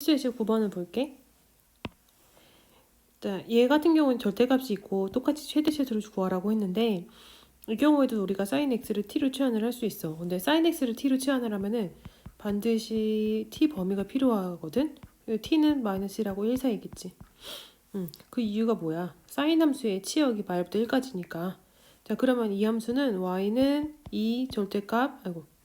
실수 9번을 볼게. 자, 얘 같은 경우는 절대값이 있고 똑같이 최대 최소를 구하라고 했는데 이 경우에도 우리가 sin x를 t로 치환을 할 수 있어. 근데 sin x를 t로 치환을 하면은 반드시 t 범위가 필요하거든. t는 마이너스라고 1 사이겠지. 음, 그 이유가 뭐야? sin 함수의 치역이 말부터 1까지니까. 자, 그러면 이 함수는 y는 2 절대값, 아이고.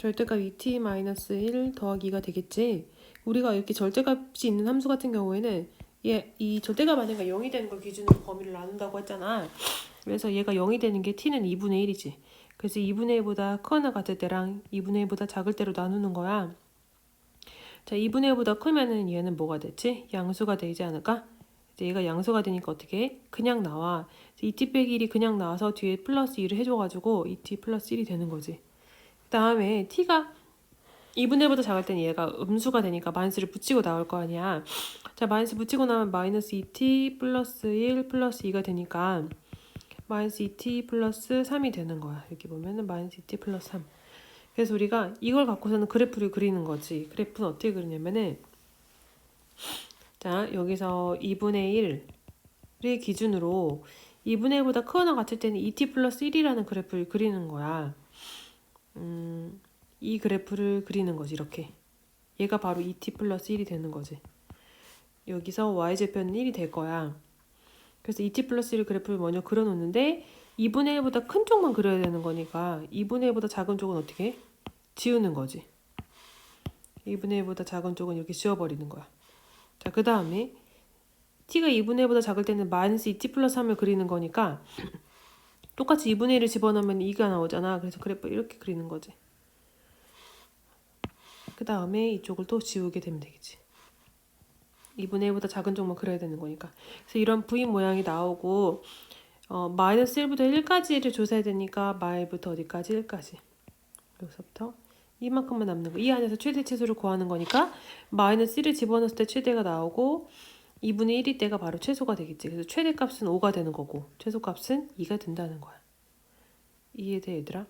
절대값 2t-1 더하기 2가 되겠지. 우리가 이렇게 절대값이 있는 함수 같은 경우에는 얘 이 절대값 아닌가 0이 되는 걸 기준으로 범위를 나눈다고 했잖아. 그래서 얘가 0이 되는 게 t는 2분의 1이지. 그래서 2분의 1보다 크거나 같을 때랑 2분의 1보다 작을 때로 나누는 거야. 자, 2분의 1보다 크면은 얘는 뭐가 됐지? 양수가 되지 않을까? 이제 얘가 양수가 되니까 어떻게 해? 그냥 나와. 2t 빼기 1이 그냥 나와서 뒤에 플러스 2를 해줘가지고 2t 플러스 1이 되는 거지. 그 다음에 t가 2분의 1보다 작을 때는 얘가 음수가 되니까 마이너스를 붙이고 나올 거 아니야. 자, 마이너스 붙이고 나면 마이너스 2t 플러스 1 플러스 2가 되니까 마이너스 2t 플러스 3이 되는 거야. 이렇게 보면은 마이너스 2t 플러스 3. 그래서 우리가 이걸 갖고서는 그래프를 그리는 거지. 그래프는 어떻게 그리냐면은 자, 여기서 2분의 1을 기준으로 2분의 1보다 크거나 같을 때는 2t 플러스 1이라는 그래프를 그리는 거야. 음, 이 그래프를 그리는 거지 이렇게. 얘가 바로 2t 플러스 1이 되는 거지. 여기서 y절편은 1이 될 거야. 그래서 2t 플러스 1 그래프를 먼저 그려놓는데 2분의 1보다 큰 쪽만 그려야 되는 거니까 2분의 1보다 작은 쪽은 어떻게? 해? 지우는 거지. 2분의 1보다 작은 쪽은 이렇게 지워버리는 거야. 자 그 다음에 t가 2분의 1보다 작을 때는 마이너스 2t 플러스 3을 그리는 거니까 똑같이 2분의 1을 집어넣으면 2가 나오잖아 그래서 그래프 이렇게 그리는 거지 그 다음에 이쪽을 또 지우게 되면 되겠지. 2분의 1보다 작은 쪽만 그려야 되는 거니까. 그래서 이런 V 모양이 나오고 어, 마이너스 1부터 1까지를 조사해야 되니까 마일부터 어디까지 1까지. 여기서부터 이만큼만 남는 거. 이 안에서 최대 최소를 구하는 거니까 마이너스 1을 집어넣었을 때 최대가 나오고 2분의 1이 때가 바로 최소가 되겠지. 그래서 최대값은 5가 되는 거고 최소값은 2가 된다는 거야. 이해돼 얘들아?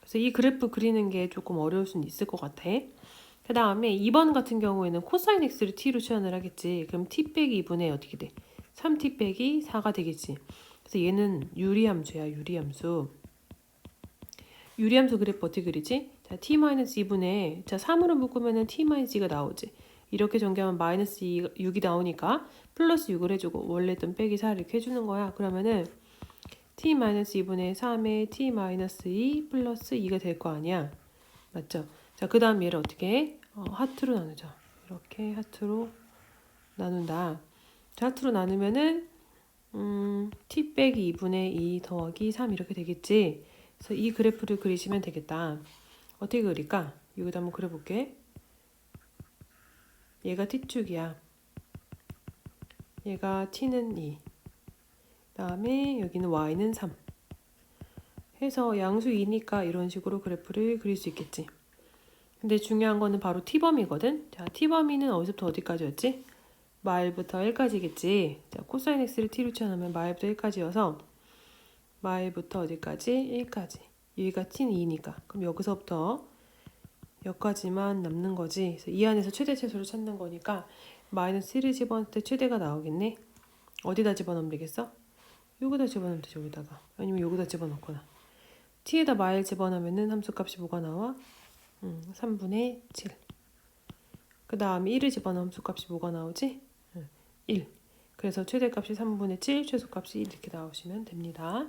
그래서 이 그래프 그리는 게 조금 어려울 수는 있을 것 같아. 그 다음에 2번 같은 경우에는 코사인 x를 t로 치환을 하겠지. 그럼 t 빼기 2분의 어떻게 돼? 3t 빼기 4가 되겠지. 그래서 얘는 유리함수야, 유리함수. 유리함수 그래프 어떻게 그리지? 자, t-2분의 자 3으로 묶으면은 t-2가 나오지. 이렇게 전개하면 마이너스 2, 6이 나오니까 플러스 6을 해주고 원래 있던 빼기 4를 이렇게 해주는 거야. 그러면은 t-2분의 3에 t-2 플러스 2가 될 거 아니야. 맞죠? 자, 그 다음 얘를 어떻게 해? 어, 하트로 나누자. 이렇게 하트로 나눈다. 자, 하트로 나누면은 음, t 빼기 2분의 2 더하기 3 이렇게 되겠지. 그래서 이 그래프를 그리시면 되겠다. 어떻게 그릴까? 여기다 한번 그려볼게. 얘가 t축이야. 얘가 t는 2. 그다음에 여기는 y는 3. 해서 양수 2니까 이런 식으로 그래프를 그릴 수 있겠지. 근데 중요한 거는 바로 t범위거든. 자, t범위는 어디서부터 어디까지였지? 마일부터 1까지겠지. 자, 코사인 x를 t로 치환하면 마일부터 1까지여서 마일부터 어디까지? 1까지. 여기가 t는 2니까. 그럼 여기서부터 여기까지만 남는 거지. 이 안에서 최대 최소를 찾는 거니까 마이너스 1을 집어넣을 때 최대가 나오겠네. 어디다 집어넣으면 되겠어? 여기다 집어넣으면 되죠. 여기다가. 아니면 여기다 집어넣거나. t에다 마일 집어넣으면은 함수값이 뭐가 나와? 음, 3분의 7. 그 다음에 1을 집어넣으면 수값이 뭐가 나오지? 음, 1. 그래서 최대값이 3분의 7, 최소값이 1 이렇게 나오시면 됩니다.